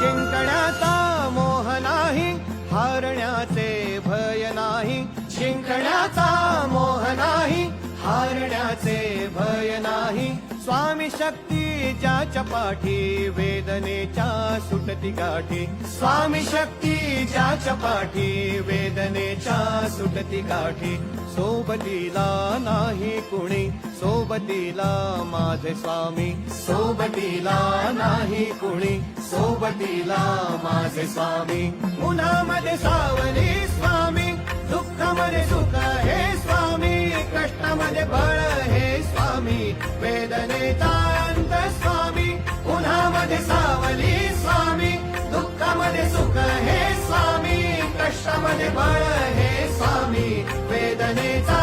जिंकण्याचा मोह नाही हारण्याचे भय नाही. जिंकण्याचा मोह नाही हारण्याचे भय नाही. स्वामी शक्ती ज्याच्या पाठी वेदनेच्या सुटती गाठी स्वामी शक्ती ज्याच्या पाठी वेदनेच्या सुटती गाठी सोबतीला नाही कुणी सोबतीला माझे स्वामी. सोबतीला नाही कुणी सोबतीला माझे स्वामी. उन्हामध्ये सावली स्वामी दुःखामध्ये सुख हे स्वामी. कष्टामध्ये बळ हे स्वामी. वेदनेचा दुःखामध्ये सावली स्वामी दुःखामध्ये सुख हे स्वामी कष्टामध्ये बळ हे स्वामी वेदनेचा